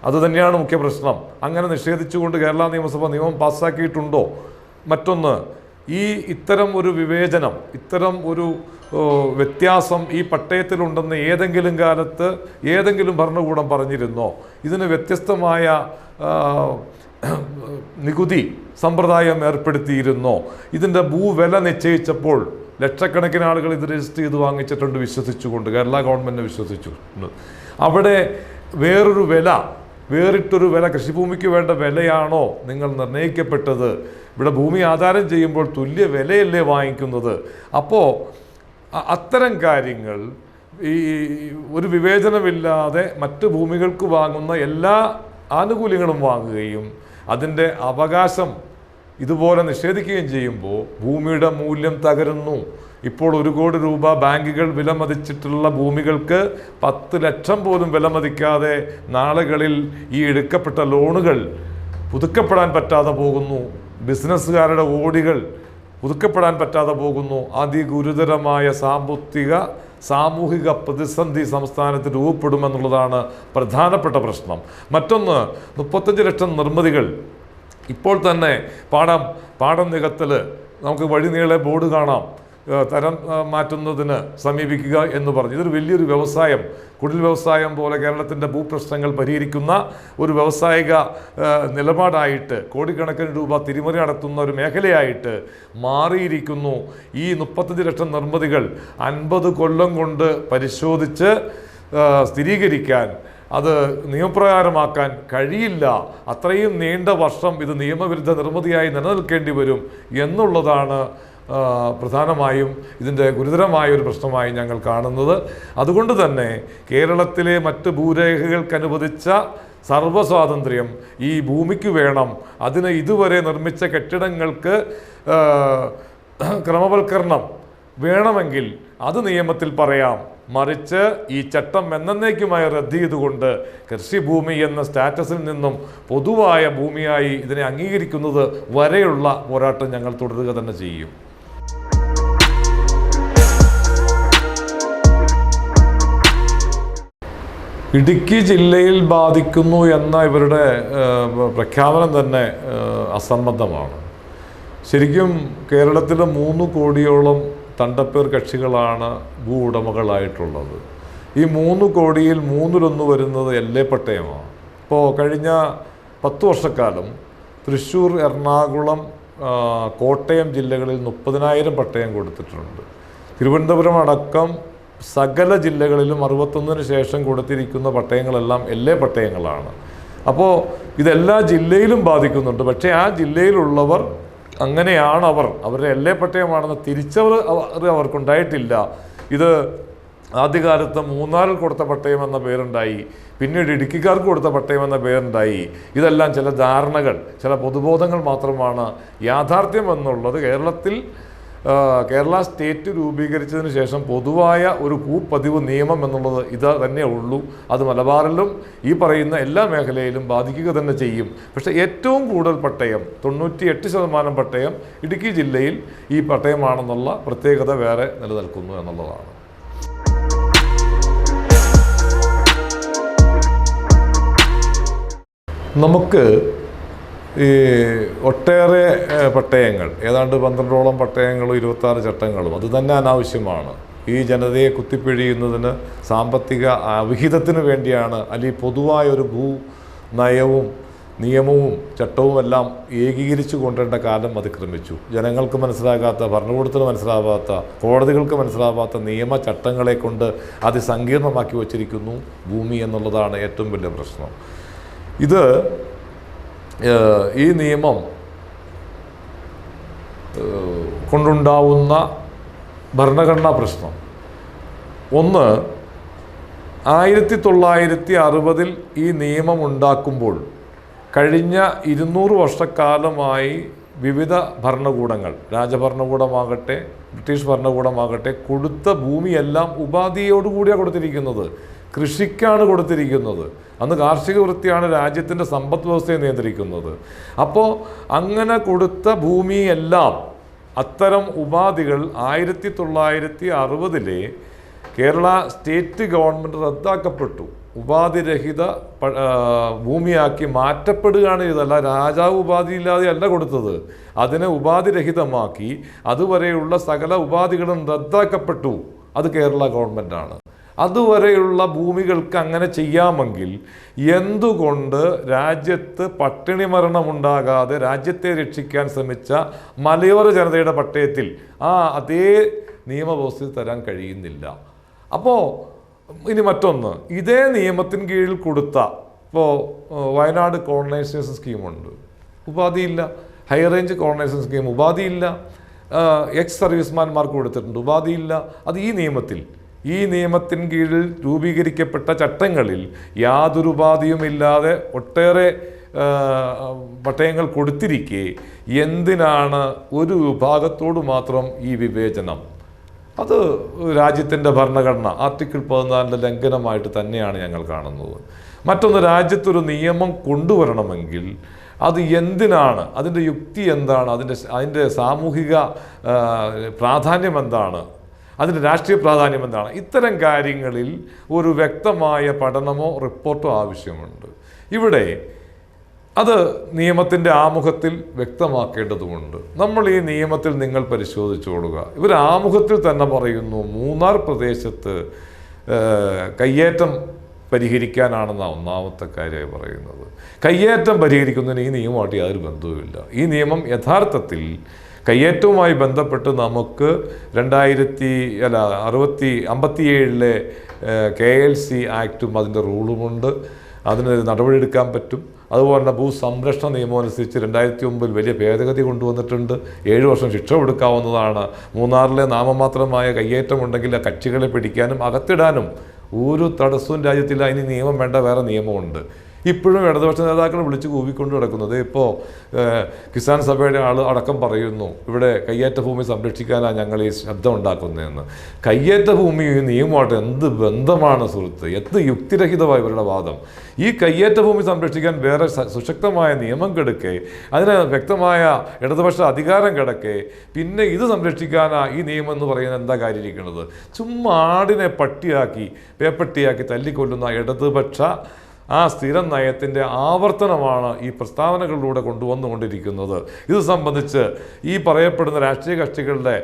അത് തന്നെയാണ് മുഖ്യ പ്രശ്നം. അങ്ങനെ നിഷേധിച്ചുകൊണ്ട് കേരള നിയമസഭ നിയമം പാസ്സാക്കിയിട്ടുണ്ടോ? മറ്റൊന്ന് ഈ ഇത്തരം ഒരു വിവേചനം ഇത്തരം ഒരു വ്യത്യാസം ഈ പട്ടയത്തിലുണ്ടെന്ന് ഏതെങ്കിലും കാലത്ത് ഏതെങ്കിലും ഭരണകൂടം പറഞ്ഞിരുന്നോ? ഇതിന് വ്യത്യസ്തമായ നികുതി സമ്പ്രദായം ഏർപ്പെടുത്തിയിരുന്നോ? ഇതിന്റെ ഭൂവില നിശ്ചയിച്ചപ്പോൾ ലക്ഷക്കണക്കിന് ആളുകൾ ഇത് രജിസ്റ്റർ ചെയ്ത് വാങ്ങിച്ചിട്ടുണ്ട് വിശ്വസിച്ചുകൊണ്ട് കേരള ഗവൺമെന്റ് വിശ്വസിച്ചുകൊണ്ട്. അവിടെ വേറൊരു വില വേറിട്ടൊരു വില കൃഷിഭൂമിക്ക് വേണ്ട വിലയാണോ നിങ്ങൾ നിർണയിക്കപ്പെട്ടത്? ഇവിടെ ഭൂമി ആധാരം ചെയ്യുമ്പോൾ തുല്യ വിലയല്ലേ വാങ്ങിക്കുന്നത്? അപ്പോൾ അത്തരം കാര്യങ്ങൾ ഈ ഒരു വിവേചനമില്ലാതെ മറ്റ് ഭൂമികൾക്ക് വാങ്ങുന്ന എല്ലാ ആനുകൂല്യങ്ങളും വാങ്ങുകയും അതിന്റെ അവകാശം ഇതുപോലെ നിഷേധിക്കുകയും ചെയ്യുമ്പോൾ ഭൂമിയുടെ മൂല്യം തകരുന്നു. ഇപ്പോൾ ഒരു കോടി രൂപ ബാങ്കുകൾ വിലമതിച്ചിട്ടുള്ള ഭൂമികൾക്ക് പത്ത് ലക്ഷം പോലും വിലമതിക്കാതെ നാളുകളിൽ ഈ എടുക്കപ്പെട്ട ലോണുകൾ പുതുക്കപ്പെടാൻ പറ്റാതെ പോകുന്നു. ബിസിനസ്സുകാരുടെ ഓടികൾ പുതുക്കപ്പെടാൻ പറ്റാതെ പോകുന്നു. അതിഗുരുതരമായ സാമ്പത്തിക സാമൂഹിക പ്രതിസന്ധി സംസ്ഥാനത്ത് രൂപപ്പെടുമെന്നുള്ളതാണ് പ്രധാനപ്പെട്ട പ്രശ്നം. മറ്റൊന്ന് മുപ്പത്തഞ്ച് ലക്ഷം നിർമ്മിതികൾ. ഇപ്പോൾ തന്നെ പാടം പാടം നികത്തൽ നമുക്ക് വഴി നീളെ ബോർഡ് കാണാം. തരം മാറ്റുന്നതിന് സമീപിക്കുക എന്ന് പറഞ്ഞു. ഇതൊരു വലിയൊരു വ്യവസായം. കുടിൽ വ്യവസായം പോലെ കേരളത്തിന്റെ ഭൂപ്രശ്നങ്ങൾ പരിഹരിക്കുന്ന ഒരു വ്യവസായിക നിലപാടായിട്ട് കോടിക്കണക്കിന് രൂപ തിരിമറി നടത്തുന്ന ഒരു മേഖലയായിട്ട് മാറിയിരിക്കുന്നു. ഈ മുപ്പത്തഞ്ച് ലക്ഷം നിർമ്മിതികൾ അൻപത് കൊല്ലം കൊണ്ട് പരിശോധിച്ച് സ്ഥിരീകരിക്കാൻ അത് നിയമപ്രകാരമാക്കാൻ കഴിയില്ല. അത്രയും നീണ്ട വർഷം ഇത് നിയമവിരുദ്ധ നിർമ്മിതിയായി നിലനിൽക്കേണ്ടി വരും എന്നുള്ളതാണ് പ്രധാനമായും ഇതിന്റെ ഗുരുതരമായ ഒരു പ്രശ്നമായി ഞങ്ങൾ കാണുന്നത്. അതുകൊണ്ട് തന്നെ കേരളത്തിലെ മറ്റ് ഭൂരേഖകൾക്ക് അനുവദിച്ച സർവസ്വാതന്ത്ര്യം ഈ ഭൂമിക്ക് വേണം. അതിന് ഇതുവരെ നിർമ്മിച്ച കെട്ടിടങ്ങൾക്ക് ക്രമവൽക്കരണം വേണമെങ്കിൽ അത് നിയമത്തിൽ പറയാം. മറിച്ച് ഈ ചട്ടം എന്നേക്കുമായി റദ്ദ് ചെയ്തുകൊണ്ട് കൃഷിഭൂമി എന്ന സ്റ്റാറ്റസിൽ നിന്നും പൊതുവായ ഭൂമിയായി ഇതിനെ അംഗീകരിക്കുന്നത് വരെയുള്ള പോരാട്ടം ഞങ്ങൾ തുടരുക തന്നെ ചെയ്യും. ഇടുക്കി ജില്ലയിൽ ബാധിക്കുന്നു എന്ന ഇവരുടെ പ്രഖ്യാപനം തന്നെ അസംബന്ധമാണ് ശരിക്കും കേരളത്തിലെ മൂന്ന് കോടിയോളം തണ്ടപ്പേർ കക്ഷികളാണ് ഭൂ ഉടമകളായിട്ടുള്ളത് ഈ മൂന്ന് കോടിയിൽ മൂന്നിലൊന്ന് വരുന്നത് എല്ലേ പട്ടയമാണ്. ഇപ്പോൾ കഴിഞ്ഞ പത്ത് വർഷക്കാലം തൃശ്ശൂർ എറണാകുളം കോട്ടയം ജില്ലകളിൽ മുപ്പതിനായിരം പട്ടയം കൊടുത്തിട്ടുണ്ട്. തിരുവനന്തപുരം അടക്കം സകല ജില്ലകളിലും അറുപത്തൊന്നിന് ശേഷം കൊടുത്തിരിക്കുന്ന പട്ടയങ്ങളെല്ലാം എല്ലേ പട്ടയങ്ങളാണ്. അപ്പോൾ ഇതെല്ലാ ജില്ലയിലും ബാധിക്കുന്നുണ്ട്. പക്ഷേ ആ ജില്ലയിലുള്ളവർ അങ്ങനെയാണ് അവർ. അവരുടെ എല്ലേ പട്ടയമാണെന്ന് തിരിച്ചവർ അവർ അവർക്കുണ്ടായിട്ടില്ല. ഇത് ആദ്യകാലത്ത് മൂന്നാറിൽ കൊടുത്ത പട്ടയം എന്ന പേരുണ്ടായി. പിന്നീട് ഇടുക്കിക്കാർക്ക് കൊടുത്ത പട്ടയം എന്ന പേരുണ്ടായി. ഇതെല്ലാം ചില ധാരണകൾ ചില പൊതുബോധങ്ങൾ മാത്രമാണ് യാഥാർത്ഥ്യം എന്നുള്ളത് കേരളത്തിൽ കേരള സ്റ്റേറ്റ് രൂപീകരിച്ചതിന് ശേഷം പൊതുവായ ഒരു ഭൂപതിവ് നിയമം എന്നുള്ളത് ഇത് തന്നെ ഉള്ളൂ. അത് മലബാറിലും ഈ പറയുന്ന എല്ലാ മേഖലയിലും ബാധിക്കുക തന്നെ ചെയ്യും. പക്ഷേ ഏറ്റവും കൂടുതൽ പട്ടയം തൊണ്ണൂറ്റി എട്ട് ശതമാനം പട്ടയം ഇടുക്കി ജില്ലയിൽ ഈ പട്ടയമാണെന്നുള്ള പ്രത്യേകത വേറെ നിലനിൽക്കുന്നു എന്നുള്ളതാണ്. നമുക്ക് ഈ ഒട്ടേറെ പട്ടയങ്ങൾ ഏതാണ്ട് പന്ത്രണ്ടോളം പട്ടയങ്ങളും ഇരുപത്താറ് ചട്ടങ്ങളും അത് തന്നെ അനാവശ്യമാണ്. ഈ ജനതയെ കുത്തിപ്പിഴിയുന്നതിന് സാമ്പത്തിക അവിഹിതത്തിന് വേണ്ടിയാണ് അല്ലെങ്കിൽ പൊതുവായ ഒരു ഭൂ നയവും നിയമവും ചട്ടവും എല്ലാം ഏകീകരിച്ചു കൊണ്ടേണ്ട കാലം അതിക്രമിച്ചു. ജനങ്ങൾക്ക് മനസ്സിലാകാത്ത ഭരണകൂടത്തിന് മനസ്സിലാവാത്ത കോടതികൾക്ക് മനസ്സിലാവാത്ത നിയമ ചട്ടങ്ങളെ കൊണ്ട് അതിസങ്കീർണമാക്കി വച്ചിരിക്കുന്നു ഭൂമി എന്നുള്ളതാണ് ഏറ്റവും വലിയ പ്രശ്നം. ഇത് ഈ നിയമം കൊണ്ടുണ്ടാവുന്ന ഭരണഘടനാ പ്രശ്നം. ഒന്ന് ആയിരത്തി തൊള്ളായിരത്തി അറുപതിൽ ഈ നിയമം ഉണ്ടാക്കുമ്പോൾ കഴിഞ്ഞ ഇരുന്നൂറ് വർഷക്കാലമായി വിവിധ ഭരണകൂടങ്ങൾ രാജഭരണകൂടമാകട്ടെ ബ്രിട്ടീഷ് ഭരണകൂടമാകട്ടെ കൊടുത്ത ഭൂമിയെല്ലാം ഉപാധിയോടുകൂടിയാണ് കൊടുത്തിരിക്കുന്നത്. കൃഷിക്കാണ് കൊടുത്തിരിക്കുന്നത്. അന്ന് കാർഷിക വൃത്തിയാണ് രാജ്യത്തിന്റെ സമ്പദ് വ്യവസ്ഥയെ നിയന്ത്രിക്കുന്നത്. അപ്പോൾ അങ്ങനെ കൊടുത്ത ഭൂമിയെല്ലാം അത്തരം ഉപാധികൾ ആയിരത്തി തൊള്ളായിരത്തി അറുപതിലെ കേരള സ്റ്റേറ്റ് ഗവൺമെന്റ് റദ്ദാക്കപ്പെട്ടു. ഉപാധിരഹിത ഭൂമിയാക്കി മാറ്റപ്പെടുകയാണ് ചെയ്തല്ല രാജാവ് ഉപാധിയില്ലാതെ അല്ല കൊടുത്തത്. അതിനെ ഉപാധിരഹിതമാക്കി അതുവരെയുള്ള സകല ഉപാധികളും റദ്ദാക്കപ്പെട്ടു. അത് കേരള ഗവൺമെന്റാണ്. അതുവരെയുള്ള ഭൂമികൾക്ക് അങ്ങനെ ചെയ്യാമെങ്കിൽ എന്തുകൊണ്ട് രാജ്യത്ത് പട്ടിണി മരണമുണ്ടാകാതെ രാജ്യത്തെ രക്ഷിക്കാൻ ശ്രമിച്ച മലയോര ജനതയുടെ പട്ടയത്തിൽ ആ അതേ നിയമവ്യവസ്ഥ തരാൻ കഴിയുന്നില്ല? അപ്പോൾ ഇനി മറ്റൊന്ന്. ഇതേ നിയമത്തിന് കീഴിൽ കൊടുത്ത ഇപ്പോൾ വയനാട് കോളനൈസേഷൻ സ്കീമുണ്ട് ഉപാധിയില്ല. ഹൈ റേഞ്ച് കോളനൈസേഷൻ സ്കീം ഉപാധിയില്ല. എക്സ് സർവീസ്മാൻമാർക്ക് കൊടുത്തിട്ടുണ്ട്. ഉപാധിയില്ല. അത് ഈ നിയമത്തിൽ ഈ നിയമത്തിൻ കീഴിൽ രൂപീകരിക്കപ്പെട്ട ചട്ടങ്ങളിൽ യാതൊരു ഉപാധിയുമില്ലാതെ ഒട്ടേറെ പട്ടയങ്ങൾ കൊടുത്തിരിക്കെ എന്തിനാണ് ഒരു വിഭാഗത്തോട് മാത്രം ഈ വിവേചനം? അത് രാജ്യത്തിന്റെ ഭരണഘടന ആർട്ടിക്കിൾ പതിനാലിന്റെ ലംഘനമായിട്ട് തന്നെയാണ് ഞങ്ങൾ കാണുന്നത്. മറ്റൊന്ന് രാജ്യത്തൊരു നിയമം കൊണ്ടുവരണമെങ്കിൽ അത് എന്തിനാണ്? അതിന്റെ യുക്തി എന്താണ്? അതിന്റെ അതിന്റെ സാമൂഹിക പ്രാധാന്യം എന്താണ്? അതിന്റെ രാഷ്ട്രീയ പ്രാധാന്യം എന്താണ്? ഇത്തരം കാര്യങ്ങളിൽ ഒരു വ്യക്തമായ പഠനമോ റിപ്പോർട്ടോ ആവശ്യമുണ്ട്. ഇവിടെ അത് നിയമത്തിന്റെ ആമുഖത്തിൽ വ്യക്തമാക്കേണ്ടതുണ്ട് നമ്മൾ ഈ നിയമത്തിൽ നിങ്ങൾ പരിശോധിച്ചോളുക ഇവർ ആമുഖത്തിൽ തന്നെ പറയുന്നു മൂന്നാർ പ്രദേശത്ത് കയ്യേറ്റം പരിഹരിക്കാനാണെന്ന ഒന്നാമത്തെ കാര്യമായി പറയുന്നത്. കയ്യേറ്റം പരിഹരിക്കുന്നതിന് ഈ നിയമമായിട്ട് യാതൊരു ബന്ധവുമില്ല. ഈ നിയമം യഥാർത്ഥത്തിൽ കയ്യേറ്റവുമായി ബന്ധപ്പെട്ട് നമുക്ക് രണ്ടായിരത്തി അല്ല അറുപത്തി അമ്പത്തിയേഴിലെ കെ എൽ സി ആക്റ്റും അതിന്റെ റൂളുമുണ്ട്. അതിന് നടപടിയെടുക്കാൻ പറ്റും. അതുപോലെ തന്നെ ഭൂസംരക്ഷണ നിയമം അനുസരിച്ച് രണ്ടായിരത്തി ഒമ്പതിൽ വലിയ ഭേദഗതി കൊണ്ടുവന്നിട്ടുണ്ട്. ഏഴ് വർഷം ശിക്ഷ കൊടുക്കാവുന്നതാണ്. മൂന്നാറിലെ നാമമാത്രമായ കയ്യേറ്റമുണ്ടെങ്കിൽ ആ കക്ഷികളെ പിടിക്കാനും അകത്തിടാനും ഒരു തടസ്സവും രാജ്യത്തില്ല. അതിന് നിയമം വേണ്ട വേറെ നിയമമുണ്ട്. ഇപ്പോഴും ഇടതുപക്ഷ നേതാക്കൾ വിളിച്ച് കൂവിക്കൊണ്ട് കിടക്കുന്നത് ഇപ്പോൾ കിസാൻ സഭയുടെ ആൾ അടക്കം പറയുന്നു ഇവിടെ കയ്യേറ്റ ഭൂമി സംരക്ഷിക്കാനാണ് ഞങ്ങൾ ഈ ശബ്ദം ഉണ്ടാക്കുന്നതെന്ന്. കയ്യേറ്റ ഭൂമി ഈ നിയമമായിട്ട് എന്ത് ബന്ധമാണ് സുഹൃത്ത്? എന്ത് യുക്തിരഹിതമായ ഇവരുടെ വാദം? ഈ കയ്യേറ്റ ഭൂമി സംരക്ഷിക്കാൻ വേറെ സുശക്തമായ നിയമം കിടക്കെ അതിന് വ്യക്തമായ ഇടതുപക്ഷ അധികാരം കിടക്കെ പിന്നെ ഇത് സംരക്ഷിക്കാനാ ഈ നിയമം എന്ന് പറയുന്നത് എന്താ കാര്യമിരിക്കുന്നത് ചുമ്മാ ആടിനെ പട്ടിയാക്കി പേപ്പട്ടിയാക്കി തല്ലിക്കൊല്ലുന്ന ഇടതുപക്ഷ ആ സ്ഥിരം നയത്തിന്റെ ആവർത്തനമാണ് ഈ പ്രസ്താവനകളിലൂടെ കൊണ്ടുവന്നുകൊണ്ടിരിക്കുന്നത്. ഇത് സംബന്ധിച്ച് ഈ പറയപ്പെടുന്ന രാഷ്ട്രീയ കക്ഷികളുടെ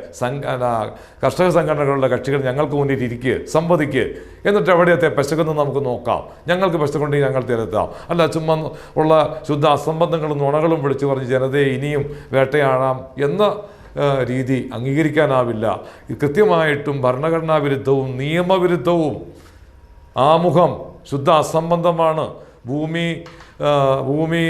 കർഷക സംഘടനകളുടെ കക്ഷികൾ ഞങ്ങൾക്ക് മുന്നിൽ ഇരിക്കുക സംവദിക്കുക എന്നിട്ട് എവിടെയത്തെ പെശകെന്ന് നമുക്ക് നോക്കാം. ഞങ്ങൾക്ക് പെശകുണ്ടെങ്കിൽ ഞങ്ങൾ തിരുത്താം. അല്ല ചുമ്മാ ഉള്ള ശുദ്ധ അസംബന്ധങ്ങളും നുണകളും വിളിച്ചു പറഞ്ഞ് ജനതയെ ഇനിയും വേട്ടയാടാം എന്ന രീതി അംഗീകരിക്കാനാവില്ല. കൃത്യമായിട്ടും ഭരണഘടനാ വിരുദ്ധവും നിയമവിരുദ്ധവും ആമുഖം ശുദ്ധ അസംബന്ധമാണ്. ഭൂമി ഭൂമി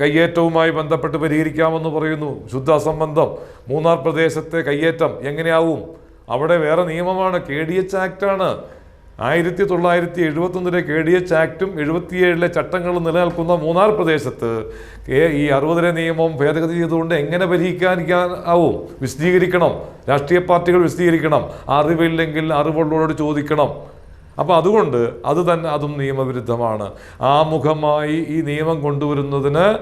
കയ്യേറ്റവുമായി ബന്ധപ്പെട്ട് പരിഹരിക്കാമെന്ന് പറയുന്നു. ശുദ്ധ അസംബന്ധം. മൂന്നാർ പ്രദേശത്തെ കയ്യേറ്റം എങ്ങനെയാവും? അവിടെ വേറെ നിയമമാണ്. കെ ഡി എച്ച് ആക്റ്റാണ് ആയിരത്തി തൊള്ളായിരത്തി എഴുപത്തൊന്നിലെ കെ ഡി എച്ച് ആക്റ്റും എഴുപത്തിയേഴിലെ ചട്ടങ്ങളും നിലനിൽക്കുന്ന മൂന്നാർ പ്രദേശത്ത് ഈ അറുപതിലെ നിയമം ഭേദഗതി ചെയ്തുകൊണ്ട് എങ്ങനെ പരിഹരിക്കാൻ ആവും? വിശദീകരിക്കണം. രാഷ്ട്രീയ പാർട്ടികൾ വിശദീകരിക്കണം. അറിവില്ലെങ്കിൽ അറിവുള്ളവരോട് ചോദിക്കണം. അപ്പോൾ അതുകൊണ്ട് അത് തന്നെ അതും നിയമവിരുദ്ധമാണ്. ആമുഖമായി ഈ നിയമം കൊണ്ടുവരുന്നതിന്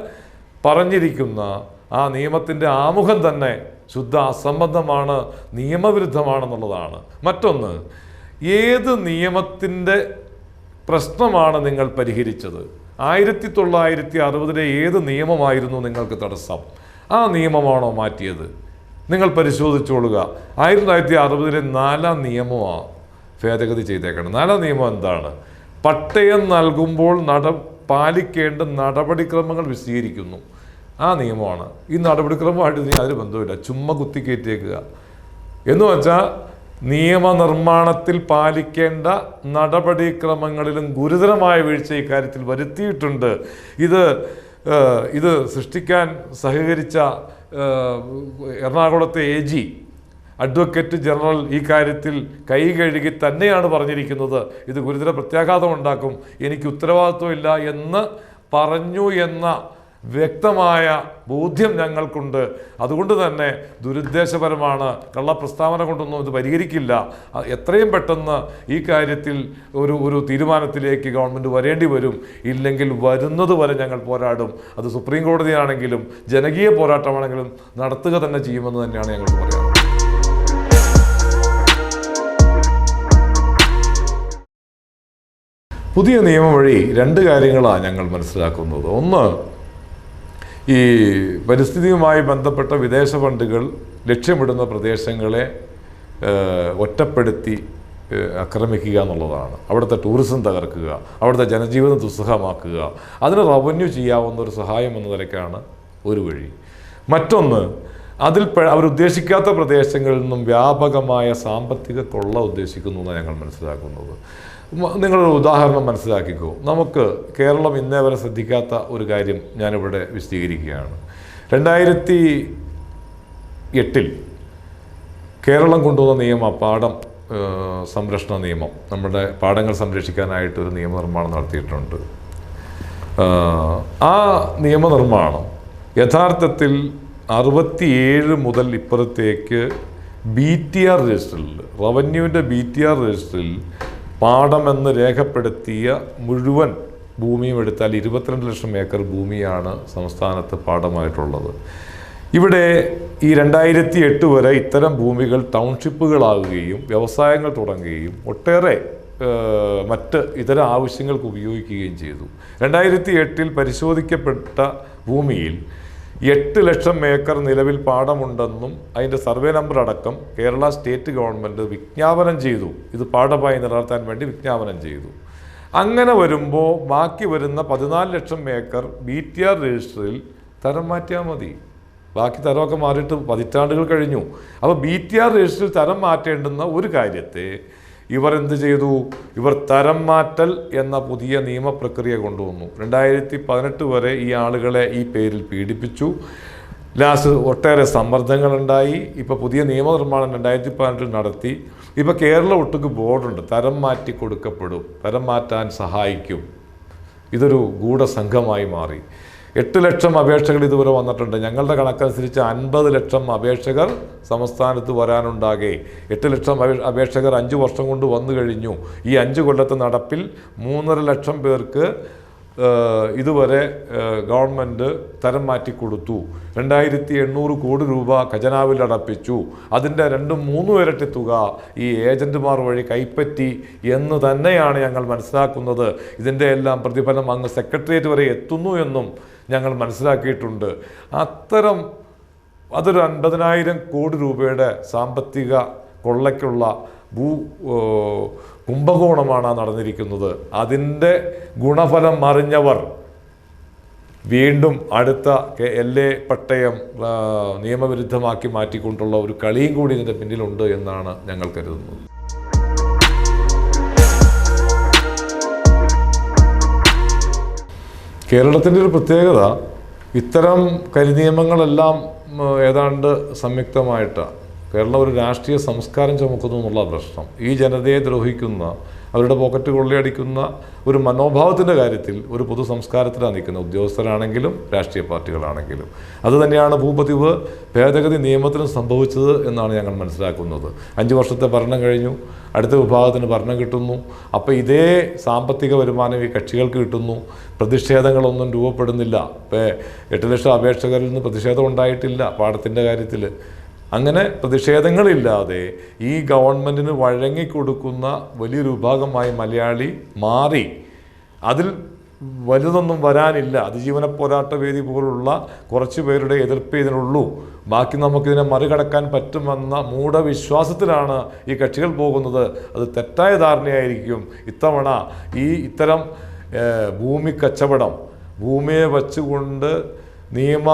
പറഞ്ഞിരിക്കുന്ന ആ നിയമത്തിന്റെ ആമുഖം തന്നെ ശുദ്ധ അസംബന്ധമാണ് നിയമവിരുദ്ധമാണെന്നുള്ളതാണ്. മറ്റൊന്ന് ഏത് നിയമത്തിന്റെ പ്രശ്നമാണ് നിങ്ങൾ പരിഹരിച്ചത്? ആയിരത്തി തൊള്ളായിരത്തി അറുപതിലെ ഏത് നിയമമായിരുന്നു നിങ്ങൾക്ക് തടസ്സം? ആ നിയമമാണോ മാറ്റിയത്? നിങ്ങൾ പരിശോധിച്ചോളുക. ആയിരത്തി തൊള്ളായിരത്തി അറുപതിലെ നാലാം നിയമമാണ് ഭേദഗതി ചെയ്തേക്കണം. നാലാം നിയമം എന്താണ്? പട്ടയം നൽകുമ്പോൾ നട പാലിക്കേണ്ട നടപടിക്രമങ്ങൾ വിശദീകരിക്കുന്നു. ആ നിയമമാണ്. ഈ നടപടിക്രമമായിട്ട് ഇനി അതിന് ബന്ധമില്ല ചുമ്മാ കുത്തിക്കയറ്റേക്കുക എന്ന് വെച്ചാൽ നിയമനിർമ്മാണത്തിൽ പാലിക്കേണ്ട നടപടിക്രമങ്ങളിലും ഗുരുതരമായ വീഴ്ച ഇക്കാര്യത്തിൽ വരുത്തിയിട്ടുണ്ട്. ഇത് ഇത് സൃഷ്ടിക്കാൻ സഹകരിച്ച എറണാകുളത്തെ എ ജി അഡ്വക്കേറ്റ് ജനറൽ ഈ കാര്യത്തിൽ കൈ കഴുകി തന്നെയാണ് പറഞ്ഞിരിക്കുന്നത്. ഇത് ഗുരുതര പ്രത്യാഘാതം ഉണ്ടാക്കും. എനിക്ക് ഉത്തരവാദിത്വമില്ല എന്ന് പറഞ്ഞു എന്ന വ്യക്തമായ ബോധ്യം ഞങ്ങൾക്കുണ്ട്. അതുകൊണ്ട് തന്നെ ദുരുദ്ദേശപരമാണ്. കള്ള പ്രസ്താവന കൊണ്ടൊന്നും ഇത് പരിഹരിക്കില്ല. എത്രയും പെട്ടെന്ന് ഈ കാര്യത്തിൽ ഒരു ഒരു തീരുമാനത്തിലേക്ക് ഗവൺമെന്റ് വരേണ്ടി വരും. ഇല്ലെങ്കിൽ വരുന്നത് വരെ ഞങ്ങൾ പോരാടും. അത് സുപ്രീം കോടതിയാണെങ്കിലും ജനകീയ പോരാട്ടമാണെങ്കിലും നടത്തുക തന്നെ ചെയ്യുമെന്ന് തന്നെയാണ് ഞങ്ങൾക്ക് പറയാനുള്ളത്. പുതിയ നിയമം വഴി രണ്ട് കാര്യങ്ങളാണ് ഞങ്ങൾ മനസ്സിലാക്കുന്നത്. ഒന്ന് ഈ പരിസ്ഥിതിയുമായി ബന്ധപ്പെട്ട വിദേശ ഫണ്ടുകൾ ലക്ഷ്യമിടുന്ന പ്രദേശങ്ങളെ ഒറ്റപ്പെടുത്തി ആക്രമിക്കുക എന്നുള്ളതാണ്. അവിടുത്തെ ടൂറിസം തകർക്കുക അവിടുത്തെ ജനജീവിതം ദുസ്സഹമാക്കുക അതിന് റവന്യൂ ചെയ്യാവുന്ന ഒരു സഹായം എന്ന നിലയ്ക്കാണ് ഒരു വഴി. മറ്റൊന്ന് അതിൽ അവരുദ്ദേശിക്കാത്ത പ്രദേശങ്ങളിൽ നിന്നും വ്യാപകമായ സാമ്പത്തിക കൊള്ള ഉദ്ദേശിക്കുന്നു എന്നാണ് ഞങ്ങൾ മനസ്സിലാക്കുന്നത്. നിങ്ങളൊരു ഉദാഹരണം മനസ്സിലാക്കിക്കോ. നമുക്ക് കേരളം ഇന്നേ വരെ ശ്രദ്ധിക്കാത്ത ഒരു കാര്യം ഞാനിവിടെ വിശദീകരിക്കുകയാണ്. രണ്ടായിരത്തി എട്ടിൽ കേരളം കൊണ്ടുവന്ന നിയമം പാഠം സംരക്ഷണ നിയമം നമ്മുടെ പാഠങ്ങൾ സംരക്ഷിക്കാനായിട്ട് ഒരു നിയമനിർമ്മാണം നടത്തിയിട്ടുണ്ട്. ആ നിയമനിർമ്മാണം യഥാർത്ഥത്തിൽ അറുപത്തിയേഴ് മുതൽ ഇപ്പുറത്തേക്ക് ബി ടി ആർ രജിസ്റ്ററിൽ റവന്യൂവിന്റെ ബി ടി ആർ രജിസ്റ്ററിൽ പാടമെന്ന് രേഖപ്പെടുത്തിയ മുഴുവൻ ഭൂമിയും എടുത്താൽ ഇരുപത്തിരണ്ട് ലക്ഷം ഏക്കർ ഭൂമിയാണ് സംസ്ഥാനത്ത് പാടമായിട്ടുള്ളത്. ഇവിടെ ഈ രണ്ടായിരത്തി എട്ട് വരെ ഇത്തരം ഭൂമികൾ ടൗൺഷിപ്പുകളാകുകയും വ്യവസായങ്ങൾ തുടങ്ങുകയും ഒട്ടേറെ മറ്റ് ഇതര ആവശ്യങ്ങൾക്ക് ഉപയോഗിക്കുകയും ചെയ്തു. രണ്ടായിരത്തി എട്ടിൽ പരിശോധിക്കപ്പെട്ട ഭൂമിയിൽ എട്ട് ലക്ഷം ഏക്കർ നിലവിൽ പാടമുണ്ടെന്നും അതിന്റെ സർവേ നമ്പർ അടക്കം കേരള സ്റ്റേറ്റ് ഗവൺമെന്റ് വിജ്ഞാപനം ചെയ്തു. ഇത് പാഠമായി നിലനിർത്താൻ വേണ്ടി വിജ്ഞാപനം ചെയ്തു. അങ്ങനെ വരുമ്പോൾ ബാക്കി വരുന്ന പതിനാല് ലക്ഷം ഏക്കർ ബി ടി ആർ രജിസ്റ്ററിൽ തരം മാറ്റിയാൽ മതി. ബാക്കി തരമൊക്കെ മാറിയിട്ട് പതിറ്റാണ്ടുകൾ കഴിഞ്ഞു. അപ്പോൾ ബി ടി ആർ രജിസ്റ്ററിൽ തരം മാറ്റേണ്ടുന്ന ഒരു കാര്യത്തെ ഇവർ എന്ത് ചെയ്തു? ഇവർ തരം മാറ്റൽ എന്ന പുതിയ നിയമപ്രക്രിയ കൊണ്ടുവന്നു. രണ്ടായിരത്തി പതിനെട്ട് വരെ ഈ ആളുകളെ ഈ പേരിൽ പീഡിപ്പിച്ചു. ലാസ്റ്റ് ഒട്ടേറെ സമ്മർദ്ദങ്ങളുണ്ടായി. ഇപ്പോൾ പുതിയ നിയമനിർമ്മാണം രണ്ടായിരത്തി പതിനെട്ടിൽ നടത്തി. ഇപ്പോൾ കേരള ഒട്ടുക്ക് ബോർഡുണ്ട്. തരം മാറ്റി കൊടുക്കപ്പെടും. തരം മാറ്റാൻ സഹായിക്കും. ഇതൊരു ഗൂഢസംഘമായി മാറി. എട്ട് ലക്ഷം അപേക്ഷകൾ ഇതുവരെ വന്നിട്ടുണ്ട്. ഞങ്ങളുടെ കണക്കനുസരിച്ച് അൻപത് ലക്ഷം അപേക്ഷകർ സംസ്ഥാനത്ത് വരാനുണ്ടാകെ. എട്ട് ലക്ഷം അപേ- അപേക്ഷകർ അഞ്ച് വർഷം കൊണ്ട് വന്നു കഴിഞ്ഞു. ഈ അഞ്ച് കൊല്ലത്തെ നടപ്പിൽ മൂന്നര ലക്ഷം പേർക്ക് ഇതുവരെ ഗവൺമെന്റ് തരം മാറ്റിക്കൊടുത്തു രണ്ടായിരത്തി എണ്ണൂറ് കോടി രൂപ ഖജനാവിൽ അടപ്പിച്ചു. അതിന്റെ രണ്ടും മൂന്നും ഇരട്ടി തുക ഈ ഏജന്റുമാർ വഴി കൈപ്പറ്റി എന്ന് തന്നെയാണ് ഞങ്ങൾ മനസ്സിലാക്കുന്നത്. ഇതിന്റെ എല്ലാം പ്രതിഫലം അങ്ങ് സെക്രട്ടേറിയറ്റ് വരെ എത്തുന്നു എന്നും ഞങ്ങൾ മനസ്സിലാക്കിയിട്ടുണ്ട്. അത്തരം അതൊരു അൻപതിനായിരം കോടി രൂപയുടെ സാമ്പത്തിക കൊള്ളയ്ക്കുള്ള ഭൂ കുംഭകോണമാണ് നടന്നിരിക്കുന്നത്. അതിന്റെ ഗുണഫലം അറിഞ്ഞവർ വീണ്ടും അടുത്ത എൽ എ പട്ടയം നിയമവിരുദ്ധമാക്കി മാറ്റിക്കൊണ്ടുള്ള ഒരു കളിയും കൂടി ഇതിന്റെ പിന്നിലുണ്ട് എന്നാണ് ഞങ്ങൾ കരുതുന്നത്. കേരളത്തിന്റെ ഒരു പ്രത്യേകത ഇത്തരം കരിനിയമങ്ങളെല്ലാം ഏതാണ്ട് സംയുക്തമായിട്ട് കേരളം ഒരു രാഷ്ട്രീയ സംസ്കാരം ചുമക്കുന്നു എന്നുള്ള പ്രശ്നം. ഈ ജനതയെ ദ്രോഹിക്കുന്ന അവരുടെ പോക്കറ്റ് കൊള്ളയടിക്കുന്ന ഒരു മനോഭാവത്തിന്റെ കാര്യത്തിൽ ഒരു പൊതു സംസ്കാരത്തിലാണ് നിൽക്കുന്നത്. ഉദ്യോഗസ്ഥരാണെങ്കിലും രാഷ്ട്രീയ പാർട്ടികളാണെങ്കിലും. അതുതന്നെയാണ് ഭൂപതിവ് ഭേദഗതി നിയമത്തിനും സംഭവിച്ചത് എന്നാണ് ഞങ്ങൾ മനസ്സിലാക്കുന്നത്. അഞ്ച് വർഷത്തെ ഭരണം കഴിഞ്ഞു അടുത്ത വിഭാഗത്തിന് ഭരണം കിട്ടുന്നു. അപ്പോൾ ഇതേ സാമ്പത്തിക വരുമാനം ഈ കക്ഷികൾക്ക് കിട്ടുന്നു. പ്രതിഷേധങ്ങളൊന്നും രൂപപ്പെടുന്നില്ല. ഇപ്പോൾ എട്ട് ലക്ഷം അപേക്ഷകരിൽ നിന്ന് പ്രതിഷേധം ഉണ്ടായിട്ടില്ല പാടത്തിന്റെ കാര്യത്തിൽ അങ്ങനെ പ്രതിഷേധങ്ങളില്ലാതെ ഈ ഗവൺമെന്റിന് വഴങ്ങിക്കൊടുക്കുന്ന വലിയൊരു വിഭാഗമായി മലയാളി മാറി. അതിൽ വലുതൊന്നും വരാനില്ല. അതിജീവന പോരാട്ട വേദി പോലുള്ള കുറച്ച് പേരുടെ എതിർപ്പേ ഇതിനുള്ളൂ. ബാക്കി നമുക്കിതിനെ മറികടക്കാൻ പറ്റുമെന്ന മൂഢവിശ്വാസത്തിലാണ് ഈ കക്ഷികൾ പോകുന്നത്. അത് തെറ്റായ ധാരണയായിരിക്കും. ഇത്തവണ ഈ ഇത്തരം ഭൂമി കച്ചവടം ഭൂമിയെ വച്ചുകൊണ്ട് നിയമ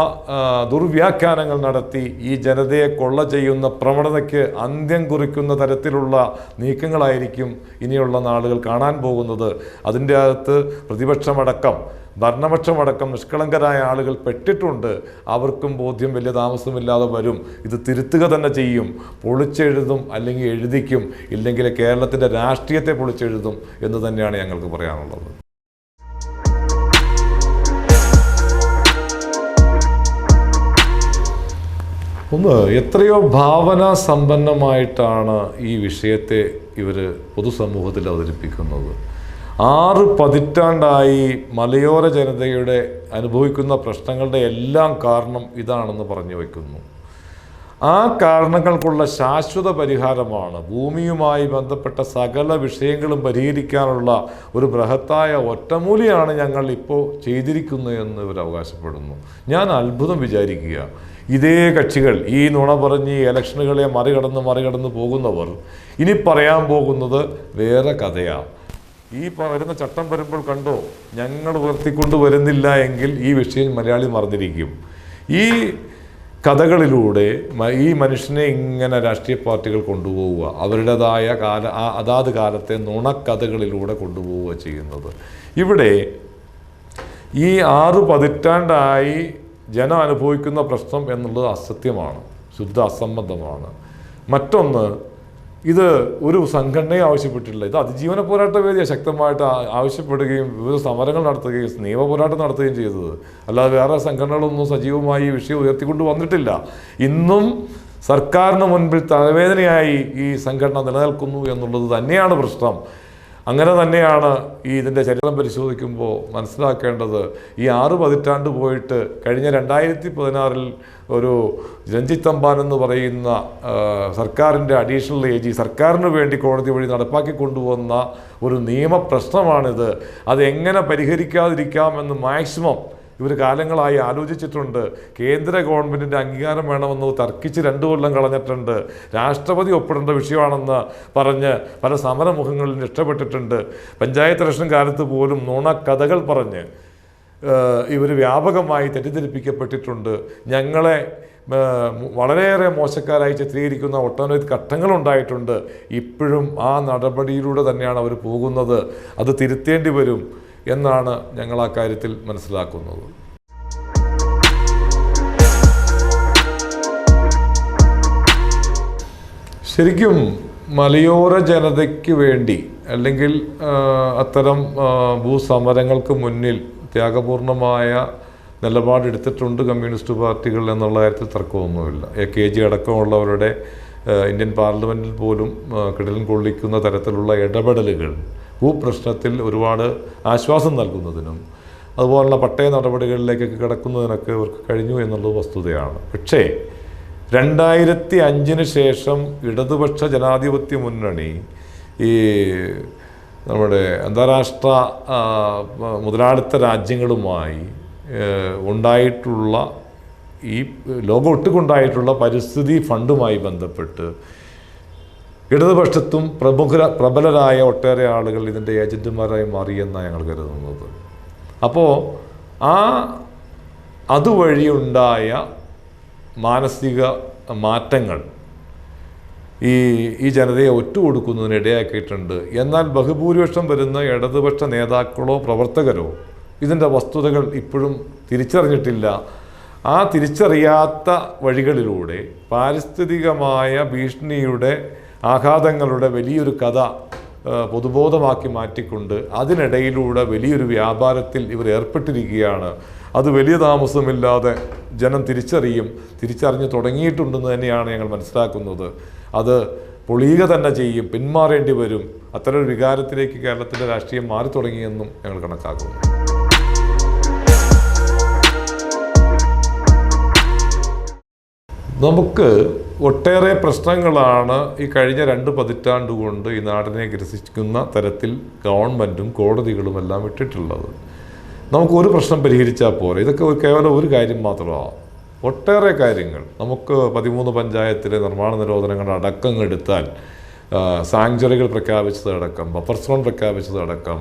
ദുർവ്യാഖ്യാനങ്ങൾ നടത്തി ഈ ജനതയെ കൊള്ള ചെയ്യുന്ന പ്രവണതയ്ക്ക് അന്ത്യം കുറിക്കുന്ന തരത്തിലുള്ള നീക്കങ്ങളായിരിക്കും ഇനിയുള്ള നാളുകൾ കാണാൻ പോകുന്നത്. അതിന്റെ അകത്ത് പ്രതിപക്ഷമടക്കം ഭരണപക്ഷമടക്കം നിഷ്കളങ്കരായ ആളുകൾ പെട്ടിട്ടുണ്ട്. അവർക്കും ബോധ്യം വലിയ താമസമില്ലാതെ വരും. ഇത് തിരുത്തുക തന്നെ ചെയ്യും. പൊളിച്ചെഴുതും അല്ലെങ്കിൽ എഴുതിക്കും. ഇല്ലെങ്കിൽ കേരളത്തിന്റെ രാഷ്ട്രീയത്തെ പൊളിച്ചെഴുതും എന്ന് തന്നെയാണ് ഞങ്ങൾക്ക് പറയാനുള്ളത്. ഒന്ന് എത്രയോ ഭാവനാ സമ്പന്നമായിട്ടാണ് ഈ വിഷയത്തെ ഇവർ പൊതുസമൂഹത്തിൽ അവതരിപ്പിക്കുന്നത്. ആറ് പതിറ്റാണ്ടായി മലയോര ജനതയുടെ അനുഭവിക്കുന്ന പ്രശ്നങ്ങളുടെ എല്ലാം കാരണം ഇതാണെന്ന് പറഞ്ഞു വയ്ക്കുന്നു ആ കാരണങ്ങൾക്കുള്ള ശാശ്വത പരിഹാരമാണ് ഭൂമിയുമായി ബന്ധപ്പെട്ട സകല വിഷയങ്ങളും പരിഹരിക്കാനുള്ള ഒരു ബൃഹത്തായ ഒറ്റമൂലിയാണ് ഞങ്ങൾ ഇപ്പോൾ ചെയ്തിരിക്കുന്നത് എന്ന് ഇവർ അവകാശപ്പെടുന്നു. ഞാൻ അത്ഭുതം വിചാരിക്കുക. ഇതേ കക്ഷികൾ ഈ നുണ പറഞ്ഞ് ഈ ഇലക്ഷനുകളെ മറികടന്ന് മറികടന്ന് പോകുന്നവർ ഇനി പറയാൻ പോകുന്നത് വേറെ കഥയാണ് ഈ വരുന്ന ചട്ടം വരുമ്പോൾ കണ്ടോ? ഞങ്ങൾ ഉയർത്തിക്കൊണ്ട് വരുന്നില്ല എങ്കിൽ ഈ വിഷയം മലയാളി മറന്നിരിക്കും. ഈ കഥകളിലൂടെ ഈ മനുഷ്യനെ ഇങ്ങനെ രാഷ്ട്രീയ പാർട്ടികൾ കൊണ്ടുപോവുക അവരുടേതായ കാല അതാത് കാലത്തെ നുണക്കഥകളിലൂടെ കൊണ്ടുപോവുക ചെയ്യുന്നത്. ഇവിടെ ഈ ആറു പതിറ്റാണ്ടായി ജനം അനുഭവിക്കുന്ന പ്രശ്നം എന്നുള്ളത് അസത്യമാണ് ശുദ്ധ അസംബന്ധമാണ് മറ്റൊന്ന് ഇത് ഒരു സംഘടനയും ആവശ്യപ്പെട്ടിട്ടില്ല. ഇത് അതിജീവന പോരാട്ട വേദിയെ ശക്തമായിട്ട് ആവശ്യപ്പെടുകയും വിവിധ സമരങ്ങൾ നടത്തുകയും നിയമ പോരാട്ടം നടത്തുകയും ചെയ്തത്. അല്ലാതെ വേറെ സംഘടനകളൊന്നും സജീവമായി ഈ വിഷയം ഉയർത്തിക്കൊണ്ട് വന്നിട്ടില്ല. ഇന്നും സർക്കാരിന് മുൻപിൽ തലവേദനയായി ഈ സംഘടന നിലനിൽക്കുന്നു എന്നുള്ളത് തന്നെയാണ് പ്രശ്നം. അങ്ങനെ തന്നെയാണ് ഈ ഇതിന്റെ ചരിത്രം പരിശോധിക്കുമ്പോൾ മനസ്സിലാക്കേണ്ടത്. ഈ ആറ് പതിറ്റാണ്ട് പോയിട്ട് കഴിഞ്ഞ രണ്ടായിരത്തി പതിനാറിൽ ഒരു രഞ്ജിത്ത് തമ്പാൻ എന്ന് പറയുന്ന സർക്കാരിന്റെ അഡീഷണൽ എ ജി സർക്കാരിന് വേണ്ടി കോടതി വഴി നടപ്പാക്കി കൊണ്ടുവന്ന ഒരു നിയമപ്രശ്നമാണിത് അത് എങ്ങനെ പരിഹരിക്കാതിരിക്കാമെന്ന് മാക്സിമം ഇവർ കാലങ്ങളായി ആലോചിച്ചിട്ടുണ്ട്. കേന്ദ്ര ഗവൺമെന്റിന്റെ അംഗീകാരം വേണമെന്ന് തർക്കിച്ച് രണ്ടു കൊല്ലം കളഞ്ഞിട്ടുണ്ട്. രാഷ്ട്രപതി ഒപ്പിടേണ്ട വിഷയമാണെന്ന് പറഞ്ഞ് പല സമരമുഖങ്ങളിൽ ഇഷ്ടപ്പെട്ടിട്ടുണ്ട് പഞ്ചായത്ത് ഇലക്ഷൻ കാലത്ത് പോലും നുണക്കഥകൾ പറഞ്ഞ് ഇവർ വ്യാപകമായി തെറ്റിദ്ധരിപ്പിക്കപ്പെട്ടിട്ടുണ്ട്. ഞങ്ങളെ വളരെയേറെ മോശക്കാരായി ചിത്രീകരിക്കുന്ന ഒട്ടനവധി ഘട്ടങ്ങളുണ്ടായിട്ടുണ്ട്. ഇപ്പോഴും ആ നടപടിയിലൂടെ തന്നെയാണ് അവർ പോകുന്നത്. അത് തിരുത്തേണ്ടി വരും. എന്നാണ് ഞങ്ങൾ ആ കാര്യത്തിൽ മനസ്സിലാക്കുന്നത്. ശരിക്കും മലയോര ജനതയ്ക്ക് വേണ്ടി അല്ലെങ്കിൽ അത്തരം ഭൂസമരങ്ങൾക്ക് മുന്നിൽ ത്യാഗപൂർണമായ നിലപാടെടുത്തിട്ടുണ്ട് കമ്മ്യൂണിസ്റ്റ് പാർട്ടികൾ എന്നുള്ള കാര്യത്തിൽ തർക്കമൊന്നുമില്ല. എ കെ ജി അടക്കമുള്ളവരുടെ ഇന്ത്യൻ പാർലമെന്റിൽ പോലും കിടലൻ കൊള്ളിക്കുന്ന തരത്തിലുള്ള ഇടപെടലുകൾ ഭൂപ്രശ്നത്തിൽ ഒരുപാട് ആശ്വാസം നൽകുന്നതിനും അതുപോലുള്ള പട്ടയ നടപടികളിലേക്കൊക്കെ കിടക്കുന്നതിനൊക്കെ ഇവർക്ക് കഴിഞ്ഞു എന്നുള്ളത് വസ്തുതയാണ്. പക്ഷേ രണ്ടായിരത്തി അഞ്ചിന് ശേഷം ഇടതുപക്ഷ ജനാധിപത്യ മുന്നണി ഈ നമ്മുടെ അന്താരാഷ്ട്ര മുതലാളിത്ത രാജ്യങ്ങളുമായി ഉണ്ടായിട്ടുള്ള ഈ ലോകം ഒട്ടുകൊണ്ടായിട്ടുള്ള പരിസ്ഥിതി ഫണ്ടുമായി ബന്ധപ്പെട്ട് ഇടതുപക്ഷത്തും പ്രമുഖ പ്രബലരായ ഒട്ടേറെ ആളുകൾ ഇതിന്റെ ഏജന്റുമാരായി മാറിയെന്നാണ് ഞങ്ങൾ കരുതുന്നത്. അപ്പോൾ ആ അതുവഴിയുണ്ടായ മാനസിക മാറ്റങ്ങൾ ഈ ഈ ജനതയെ ഒറ്റുകൊടുക്കുന്നതിന് ഇടയാക്കിയിട്ടുണ്ട്. എന്നാൽ ബഹുഭൂരിപക്ഷം വരുന്ന ഇടതുപക്ഷ നേതാക്കളോ പ്രവർത്തകരോ ഇതിന്റെ വസ്തുതകൾ ഇപ്പോഴും തിരിച്ചറിഞ്ഞിട്ടില്ല. ആ തിരിച്ചറിയാത്ത വഴികളിലൂടെ പാരിസ്ഥിതികമായ ഭീഷണിയുടെ ആഘാതങ്ങളുടെ വലിയൊരു കഥ പൊതുബോധമാക്കി മാറ്റിക്കൊണ്ട് അതിനിടയിലൂടെ വലിയൊരു വ്യാപാരത്തിൽ ഇവർ ഏർപ്പെട്ടിരിക്കുകയാണ്. അത് വലിയ താമസമില്ലാതെ ജനം തിരിച്ചറിയും തിരിച്ചറിഞ്ഞു തുടങ്ങിയിട്ടുണ്ടെന്ന് തന്നെയാണ് ഞങ്ങൾ മനസ്സിലാക്കുന്നത്. അത് പൊളിയുക തന്നെ ചെയ്യും പിന്മാറേണ്ടി വരും. അത്തരം ഒരു വികാരത്തിലേക്ക് കേരളത്തിന്റെ രാഷ്ട്രീയം മാറി തുടങ്ങിയെന്നും ഞങ്ങൾ കണക്കാക്കുന്നു. നമുക്ക് ഒട്ടേറെ പ്രശ്നങ്ങളാണ് ഈ കഴിഞ്ഞ രണ്ട് പതിറ്റാണ്ട് കൊണ്ട് ഈ നാടിനെ ഗ്രസിക്കുന്ന തരത്തിൽ ഗവൺമെന്റും കോടതികളും എല്ലാം ഇട്ടിട്ടുള്ളത്. നമുക്കൊരു പ്രശ്നം പരിഹരിച്ചാൽ പോരെ. ഇതൊക്കെ ഒരു കേവലം ഒരു കാര്യം മാത്രമാണ് ഒട്ടേറെ കാര്യങ്ങൾ. നമുക്ക് പതിമൂന്ന് പഞ്ചായത്തിലെ നിർമ്മാണ നിരോധനങ്ങളുടെ അടക്കം എടുത്താൽ സാങ്ച്വറികൾ പ്രഖ്യാപിച്ചതടക്കം ബഫർ സോൺ പ്രഖ്യാപിച്ചതടക്കം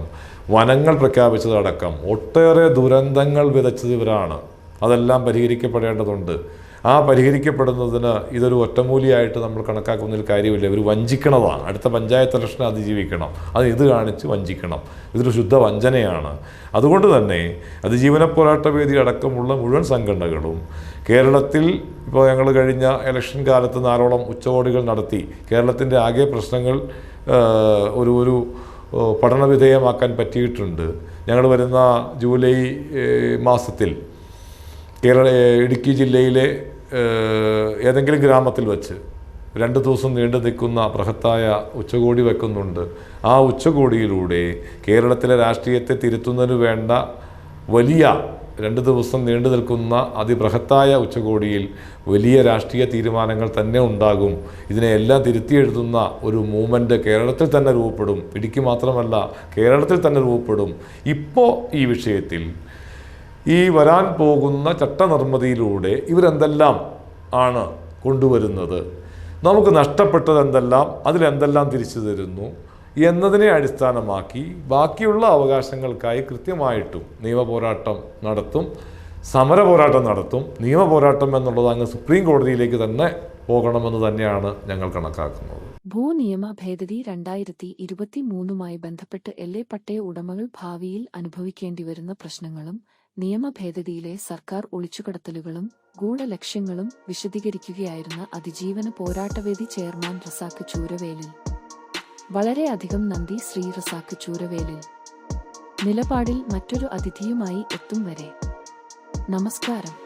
വനങ്ങൾ പ്രഖ്യാപിച്ചതടക്കം ഒട്ടേറെ ദുരന്തങ്ങൾ വിതച്ചത് ഇവരാണ്. അതെല്ലാം പരിഹരിക്കപ്പെടേണ്ടതുണ്ട്. ആ പരിഹരിക്കപ്പെടുന്നതിന് ഇതൊരു ഒറ്റമൂലിയായിട്ട് നമ്മൾ കണക്കാക്കുന്നതിൽ കാര്യമില്ല. ഇവർ വഞ്ചിക്കണതാണ്. അടുത്ത പഞ്ചായത്ത് ഇലക്ഷനെ അതിജീവിക്കണം അത് ഇത് കാണിച്ച് വഞ്ചിക്കണം. ഇതൊരു ശുദ്ധ വഞ്ചനയാണ്. അതുകൊണ്ട് തന്നെ അതിജീവന പോരാട്ട വേദി അടക്കമുള്ള മുഴുവൻ സംഘടനകളും കേരളത്തിൽ ഇപ്പോൾ ഞങ്ങൾ കഴിഞ്ഞ ഇലക്ഷൻ കാലത്ത് നാലോളം ഉച്ചകോടികൾ നടത്തി. കേരളത്തിന്റെ ആകെ പ്രശ്നങ്ങൾ ഒരു ഒരു പഠനവിധേയമാക്കാൻ പറ്റിയിട്ടുണ്ട്. ഞങ്ങൾ വരുന്ന ജൂലൈ മാസത്തിൽ കേരള ഇടുക്കി ജില്ലയിലെ ഏതെങ്കിലും ഗ്രാമത്തിൽ വച്ച് രണ്ട് ദിവസം നീണ്ടു നിൽക്കുന്ന ബൃഹത്തായ ഉച്ചകോടി വെക്കുന്നുണ്ട്. ആ ഉച്ചകോടിയിലൂടെ കേരളത്തിലെ രാഷ്ട്രീയത്തെ തിരുത്തുന്നതിന് വേണ്ട വലിയ രണ്ട് ദിവസം നീണ്ടു നിൽക്കുന്ന അതിബൃഹത്തായ ഉച്ചകോടിയിൽ വലിയ രാഷ്ട്രീയ തീരുമാനങ്ങൾ തന്നെ ഉണ്ടാകും. ഇതിനെ എല്ലാം തിരുത്തിയെഴുതുന്ന ഒരു മൂവ്മെന്റ് കേരളത്തിൽ തന്നെ രൂപപ്പെടും. ഇടുക്കി മാത്രമല്ല കേരളത്തിൽ തന്നെ രൂപപ്പെടും. ഇപ്പോൾ ഈ വിഷയത്തിൽ ഈ വരാൻ പോകുന്ന ചട്ടനിർമ്മിതിയിലൂടെ ഇവരെന്തെല്ലാം ആണ് കൊണ്ടുവരുന്നത്? നമുക്ക് നഷ്ടപ്പെട്ടത് എന്തെല്ലാം അതിലെന്തെല്ലാം തിരിച്ചു തരുന്നു എന്നതിനെ അടിസ്ഥാനമാക്കി ബാക്കിയുള്ള അവകാശങ്ങൾക്കായി കൃത്യമായിട്ടും നിയമപോരാട്ടം നടത്തും സമര പോരാട്ടം നടത്തും നിയമ പോരാട്ടം എന്നുള്ളത് അങ്ങ് സുപ്രീം കോടതിയിലേക്ക് തന്നെ പോകണമെന്ന് തന്നെയാണ് ഞങ്ങൾ കണക്കാക്കുന്നത്. ഭൂനിയമ ഭേദഗതി രണ്ടായിരത്തി ഇരുപത്തി മൂന്നുമായി ബന്ധപ്പെട്ട് എൽഎ പട്ടയ ഉടമകൾ ഭാവിയിൽ അനുഭവിക്കേണ്ടി വരുന്ന പ്രശ്നങ്ങളും നിയമ ഭേദഗതിയിലെ സർക്കാർ ഒളിച്ചുകടത്തലുകളും ഗൂഢലക്ഷ്യങ്ങളും വിശദീകരിക്കുകയായിരുന്ന അതിജീവന പോരാട്ടവേദി ചെയർമാൻ റസാക്ക് ചൂരവേലിൽ. വളരെയധികം നന്ദി ശ്രീ റസാക്ക് ചൂരവേലിൽ. നിലപാടിൽ മറ്റൊരു അതിഥിയുമായി എത്തും വരെ. നമസ്കാരം.